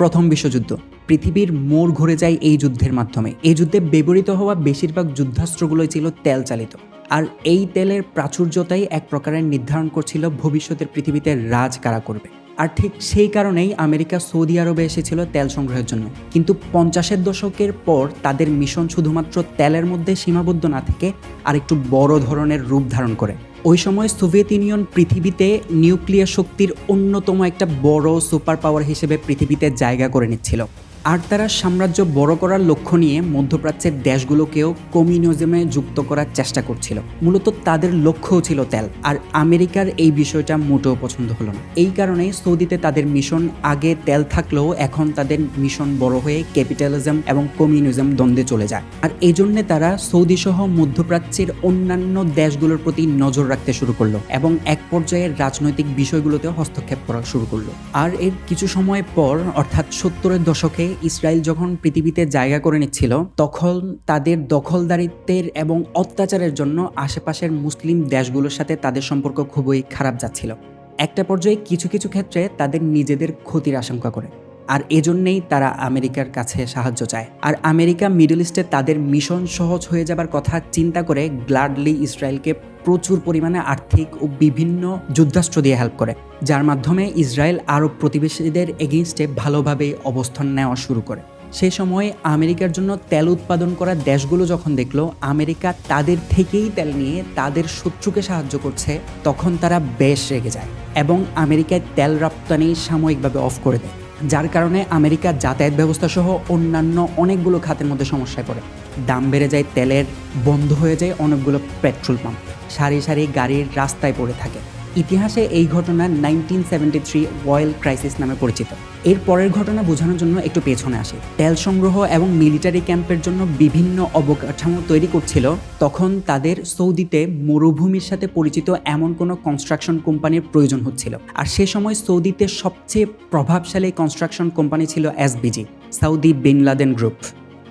প্রথম বিশ্বযুদ্ধ। পৃথিবীর মোড় ঘুরে যায় এই যুদ্ধের মাধ্যমে। এই যুদ্ধে ব্যবহৃত হওয়া বেশিরভাগ যুদ্ধাস্ত্রগুলোই ছিল তেল চালিত। আর এই তেলের প্রাচুর্যতাই এক প্রকারের নির্ধারণ করছিল ভবিষ্যতের পৃথিবীতে রাজ কারা করবে। আর ঠিক সেই কারণেই আমেরিকা সৌদি আরবে এসেছিল তেল সংগ্রহের জন্য। কিন্তু পঞ্চাশের দশকের পর তাদের মিশন শুধুমাত্র তেলের মধ্যে সীমাবদ্ধ না থেকে আর একটু বড় ধরনের রূপ ধারণ করে। ওই সময় সোভিয়েত ইউনিয়ন পৃথিবীতে নিউক্লিয়ার শক্তির অন্যতম একটা বড় সুপার পাওয়ার হিসেবে পৃথিবীতে জায়গা করে নিচ্ছিল। আর তারা সাম্রাজ্য বড় করার লক্ষ্য নিয়ে মধ্যপ্রাচ্যের দেশগুলোকেও কমিউনিজমে যুক্ত করার চেষ্টা করছিল। মূলত তাদের লক্ষ্যও ছিল তেল, আর আমেরিকার এই বিষয়টা মোটেও পছন্দ হলো না। এই কারণে সৌদিতে তাদের মিশন আগে তেল থাকলেও এখন তাদের মিশন বড় হয়ে ক্যাপিটালিজম এবং কমিউনিজম দ্বন্দ্বে চলে যায়। আর এই জন্যে তারা সৌদি সহ মধ্যপ্রাচ্যের অন্যান্য দেশগুলোর প্রতি নজর রাখতে শুরু করল এবং এক পর্যায়ে রাজনৈতিক বিষয়গুলোতেও হস্তক্ষেপ করা শুরু করল। আর এর কিছু সময় পর, অর্থাৎ সত্তরের দশকে ইসরায়েল যখন পৃথিবীতে জায়গা করে নিচ্ছিল, তখন তাদের দখলদারিত্বের এবং অত্যাচারের জন্য আশেপাশের মুসলিম দেশগুলোর সাথে তাদের সম্পর্ক খুবই খারাপ যাচ্ছিল। একটা পর্যায়ে কিছু কিছু ক্ষেত্রে তাদের নিজেদের ক্ষতির আশঙ্কা করে। আর এজন্যেই তারা আমেরিকার কাছে সাহায্য চায়। আর আমেরিকা, মিডল ইস্টে তাদের মিশন সহজ হয়ে যাবার কথা চিন্তা করে গ্লাডলি ইসরায়েলকে প্রচুর পরিমাণে আর্থিক ও বিভিন্ন যুদ্ধাস্ত্র দিয়ে হেল্প করে, যার মাধ্যমে ইসরায়েল আরব প্রতিবেশীদের এগেনস্টে ভালোভাবে অবস্থান নেওয়া শুরু করে। সেই সময় আমেরিকার জন্য তেল উৎপাদন করা দেশগুলো যখন দেখল আমেরিকা তাদের থেকেই তেল নিয়ে তাদের শত্রুকে সাহায্য করছে, তখন তারা বেশ রেগে যায় এবং আমেরিকায় তেল রপ্তানি সাময়িকভাবে অফ করে দেয়। যার কারণে আমেরিকা যাতায়াত ব্যবস্থা সহ অন্যান্য অনেকগুলো খাতের মধ্যে সমস্যায় পড়ে। দাম বেড়ে যায়, তেলের বন্ধ হয়ে যায় অনেকগুলো পেট্রোল পাম্প। সারি সারি গাড়ির রাস্তায় পড়ে থাকে। ইতিহাসে এই ঘটনা nineteen seventy three oil crisis নামে পরিচিত। এর পরের ঘটনা বোঝানোর জন্য একটু পেছনে আসে। তেল সংগ্রহ এবং মিলিটারি ক্যাম্পের জন্য বিভিন্ন অবকাঠামো তৈরি করছিল, তখন তাদের সৌদিতে মরুভূমির সাথে পরিচিত এমন কোনো কনস্ট্রাকশন কোম্পানির প্রয়োজন হচ্ছিল। আর সে সময় সৌদিতে সবচেয়ে প্রভাবশালী কনস্ট্রাকশন কোম্পানি ছিল SBG Saudi bin Laden group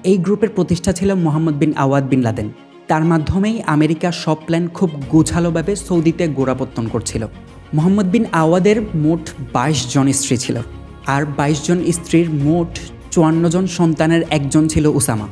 এই গ্রুপের প্রতিষ্ঠা ছিল Mohammed bin Awad bin Laden. তার মাধ্যমেই আমেরিকা সব প্ল্যান খুব গোছালোভাবে সৌদিতে গোড়াপত্তন করছিল। মোহাম্মদ বিন আওয়াদের মোট বাইশ জন স্ত্রী ছিল। আর বাইশ জন স্ত্রীর মোট চুয়ান্ন জন সন্তানের একজন ছিল ওসামা।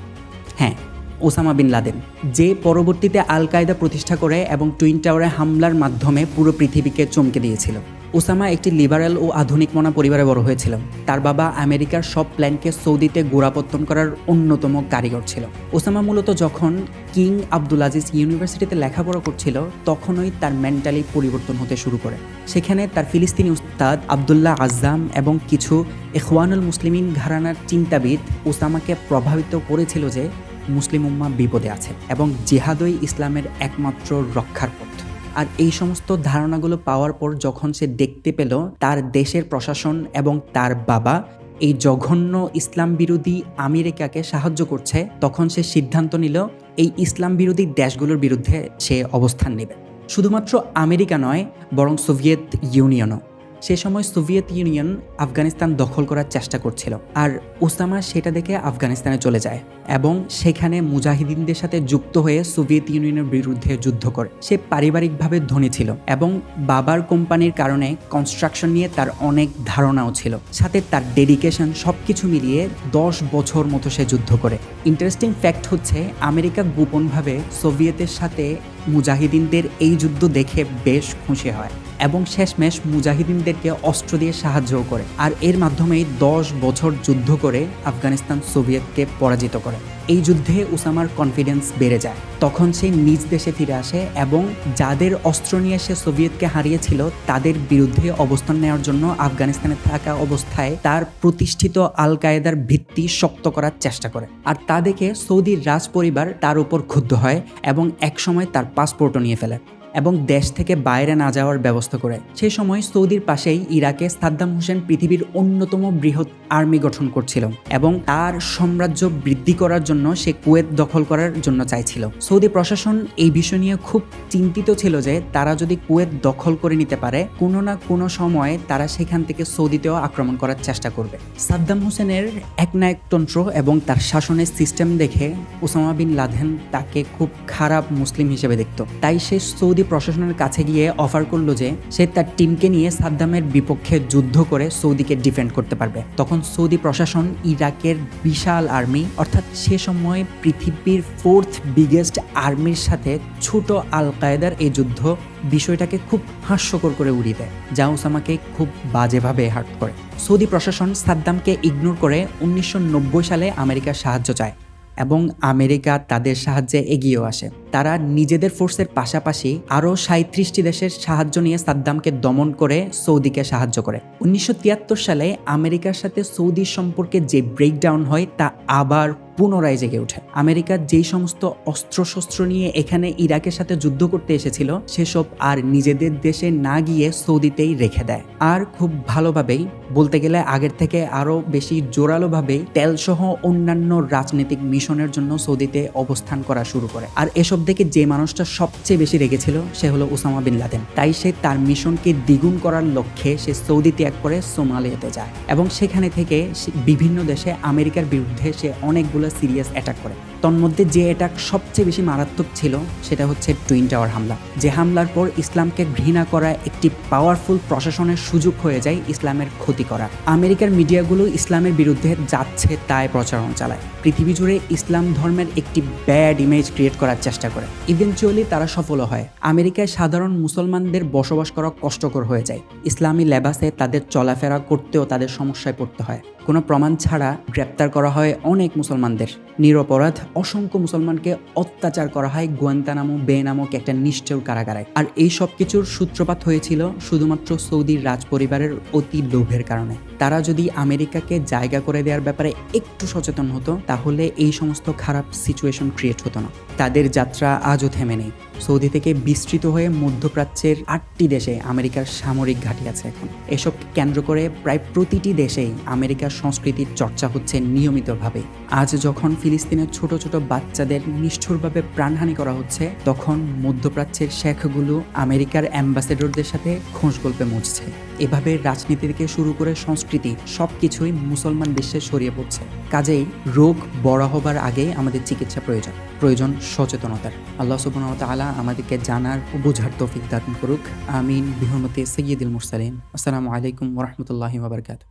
হ্যাঁ ওসামা বিন লাদেন, যে পরবর্তীতে আল কায়দা প্রতিষ্ঠা করে এবং টুইন টাওয়ারে হামলার মাধ্যমে পুরো পৃথিবীকে চমকে দিয়েছিল। ওসামা একটি লিবারেল ও আধুনিক মনা পরিবারে বড় হয়েছিল তার বাবা আমেরিকার সব প্ল্যানকে সৌদিতে গোড়াপত্তন করার অন্যতম কারিগর ছিল। ওসামা মূলত যখন কিং আব্দুল আজিজ ইউনিভার্সিটিতে লেখাপড়া করছিল, তখনই তার মেন্টালি পরিবর্তন হতে শুরু করে। সেখানে তার ফিলিস্তিনি উস্তাদ আবদুল্লাহ আজাম এবং কিছু এখওয়ানুল মুসলিমিন ঘরানার চিন্তাবিদ ওসামাকে প্রভাবিত করেছিল যে মুসলিম উম্মা বিপদে আছে এবং জেহাদই ইসলামের একমাত্র রক্ষার পথ। আর এই সমস্ত ধারণাগুলো পাওয়ার পর যখন সে দেখতে পেল তার দেশের প্রশাসন এবং তার বাবা এই জঘন্য ইসলাম বিরোধী আমেরিকাকে সাহায্য করছে, তখন সে সিদ্ধান্ত নিল এই ইসলাম বিরোধী দেশগুলোর বিরুদ্ধে সে অবস্থান নেবে। শুধুমাত্র আমেরিকা নয়, বরং সোভিয়েত ইউনিয়নও। সে সময় সোভিয়েত ইউনিয়ন আফগানিস্তান দখল করার চেষ্টা করছিল আর ওসামা সেটা দেখে আফগানিস্তানে চলে যায় এবং সেখানে মুজাহিদিনদের সাথে যুক্ত হয়ে সোভিয়েত ইউনিয়নের বিরুদ্ধে যুদ্ধ করে। সে পারিবারিকভাবে ধনী ছিল এবং বাবার কোম্পানির কারণে কনস্ট্রাকশন নিয়ে তার অনেক ধারণাও ছিল। সাথে তার ডেডিকেশন সব কিছু মিলিয়ে দশ বছর মতো সে যুদ্ধ করে। ইন্টারেস্টিং ফ্যাক্ট হচ্ছে আমেরিকা গোপনভাবে সোভিয়েতের সাথে মুজাহিদিনদের এই যুদ্ধ দেখে বেশ খুশি হয়। এবং শেষমেশ মুজাহিদিনদেরকে অস্ত্র দিয়ে সাহায্যও করে। আর এর মাধ্যমেই দশ বছর যুদ্ধ করে আফগানিস্তান সোভিয়েতকে পরাজিত করে। এই যুদ্ধে উসামার কনফিডেন্স বেড়ে যায়। তখন সে নিজ দেশে ফিরে আসে এবং যাদের অস্ত্র নিয়ে সে সোভিয়েতকে হারিয়েছিল, তাদের বিরুদ্ধে অবস্থান নেওয়ার জন্য আফগানিস্তানে থাকা অবস্থায় তার প্রতিষ্ঠিত আল কায়েদার ভিত্তি শক্ত করার চেষ্টা করে। আর তা দেখে সৌদির রাজ পরিবার তার উপর ক্ষুব্ধ হয় এবং একসময় তার পাসপোর্টও নিয়ে ফেলে। এবং দেশ থেকে বাইরে না যাওয়ার ব্যবস্থা করে। সেই সময় সৌদির পাশেই ইরাকে সাদ্দাম হোসেন পৃথিবীর অন্যতম বৃহৎ আর্মি গঠন করছিল এবং তার সাম্রাজ্য বৃদ্ধি করার জন্য সে কুয়েত দখল করার জন্য চাইছিল। সৌদি প্রশাসন এই বিষয় নিয়ে খুব চিন্তিত ছিল যে তারা যদি কুয়েত দখল করে নিতে পারে, কোনো না কোনো সময় তারা সেখান থেকে সৌদিতেও আক্রমণ করার চেষ্টা করবে। সাদ্দাম হোসেনের একনায়কতন্ত্র এবং তার শাসনের সিস্টেম দেখে ওসামা বিন লাদেন তাকে খুব খারাপ মুসলিম হিসেবে দেখত। তাই সে সৌদি সৌদি প্রশাসনের কাছে গিয়ে অফার করল যে সে তার টিমকে নিয়ে সাদ্দামের বিপক্ষে যুদ্ধ করে সৌদিকে ডিফেন্ড করতে পারবে। তখন সৌদি প্রশাসন ইরাকের বিশাল আর্মি অর্থাৎ সে সময় পৃথিবীর ফোর্থ বিগেস্ট আর্মির সাথে ছোট আল কায়েদার এই যুদ্ধ বিষয়টাকে খুব হাস্যকর করে উড়িয়ে দেয়, যা ওসামাকে খুব বাজেভাবে হার্ট করে। সৌদি প্রশাসন সাদ্দামকে ইগনোর করে উনিশশো নব্বই সালে আমেরিকার সাহায্য চায় এবং আমেরিকা তাদের সাহায্যে এগিয়েও আসে। তারা নিজেদের ফোর্সের পাশাপাশি আরও সাঁত্রিশটি দেশের সাহায্য নিয়ে সাদ্দামকে দমন করে সৌদিকে সাহায্য করে। উনিশশো তিয়াত্তর সালে আমেরিকার সাথে সৌদির সম্পর্কে যে ব্রেকডাউন হয়, তা আবার পুনরায় জেগে ওঠে। আমেরিকা যেই সমস্ত অস্ত্রশস্ত্র নিয়ে এখানে ইরাকের সাথে যুদ্ধ করতে এসেছিল, সেসব আর নিজেদের দেশে না গিয়ে সৌদিতেই রেখে দেয়। আর খুব ভালোভাবেই, বলতে গেলে আগের থেকে আরও বেশি জোরালোভাবেই তেলসহ অন্যান্য রাজনৈতিক মিশনের জন্য সৌদিতে অবস্থান করা শুরু করে। আর এসব দেখে যে মানুষটা সবচেয়ে বেশি রেগেছিল সে হলো ওসামা বিন লাদেন। তাই সে তার মিশনকে দ্বিগুণ করার লক্ষ্যে সে সৌদি ত্যাগ করে সোমালিয়াতে যায় এবং সেখানে থেকে বিভিন্ন দেশে আমেরিকার বিরুদ্ধে সে অনেকগুলো সিরিয়াস অ্যাটাক করে। তন্মধ্যে যে অ্যাটাক সবচেয়ে বেশি মারাত্মক ছিল সেটা হচ্ছে টুইন টাওয়ার হামলা। যে হামলার পর ইসলামকে ঘৃণা করা একটি পাওয়ারফুল প্রশাসনের সুযোগ হয়ে যায় ইসলামের ক্ষতি করা। আমেরিকার মিডিয়াগুলো ইসলামের বিরুদ্ধে যাচ্ছে তাই প্রচারণ চালায়। পৃথিবী জুড়ে ইসলাম ধর্মের একটি ব্যাড ইমেজ ক্রিয়েট করার চেষ্টা করে। ইভেনচুয়ালি তারা সফল হয়। আমেরিকায় সাধারণ মুসলমানদের বসবাস করা কষ্টকর হয়ে যায়। ইসলামী লেবাসে তাদের চলাফেরা করতেও তাদের সমস্যায় পড়তে হয়। কোনো প্রমাণ ছাড়া গ্রেপ্তার করা হয় অনেক মুসলমানদের। নিরপরাধ অসংখ্য মুসলমানকে অত্যাচার করা হয় গোয়েন্তানামো বে নামক একটা নিশ্চয় কারাগারে। আর এই সব কিছুর সূত্রপাত হয়েছিল শুধুমাত্র সৌদির রাজ পরিবারের অতি লোভের কারণে। তারা যদি আমেরিকাকে জায়গা করে দেওয়ার ব্যাপারে একটু সচেতন হতো, তাহলে এই সমস্ত খারাপ সিচুয়েশন ক্রিয়েট হতো না। তাদের যাত্রা আজও থেমে নেই। সৌদি থেকে বিস্তৃত হয়ে মধ্যপ্রাচ্যের আটটি দেশে আমেরিকার সামরিক ঘাঁটি আছে এখন। এসব কেন্দ্র করে প্রায় প্রতিটি দেশেই আমেরিকার সংস্কৃতির চর্চা হচ্ছে নিয়মিতভাবে। আজ যখন ফিলিস্তিনের ছোট ছোট বাচ্চাদের নিষ্ঠুরভাবে প্রাণহানি করা হচ্ছে, তখন মধ্যপ্রাচ্যের শেখগুলো আমেরিকার অ্যাম্বাসেডরদের সাথে খোঁজ গল্পে মুছছে। এভাবে রাজনীতি থেকে শুরু করে সংস্কৃতি সব কিছুই মুসলমান বিশ্বে ছড়িয়ে পড়ছে। কাজেই রোগ বড় হবার আগে আমাদের চিকিৎসা প্রয়োজন। প্রয়োজন সচেতনতার। আল্লাহ সুবহানাহু ওয়া আমাদেরকে জানার ও বোঝার তৌফিক দান করুক। আমিন। বিহমতে সৈয়দুল মুরসালিন। আসসালামু আলাইকুম ওয়া বাবরকাত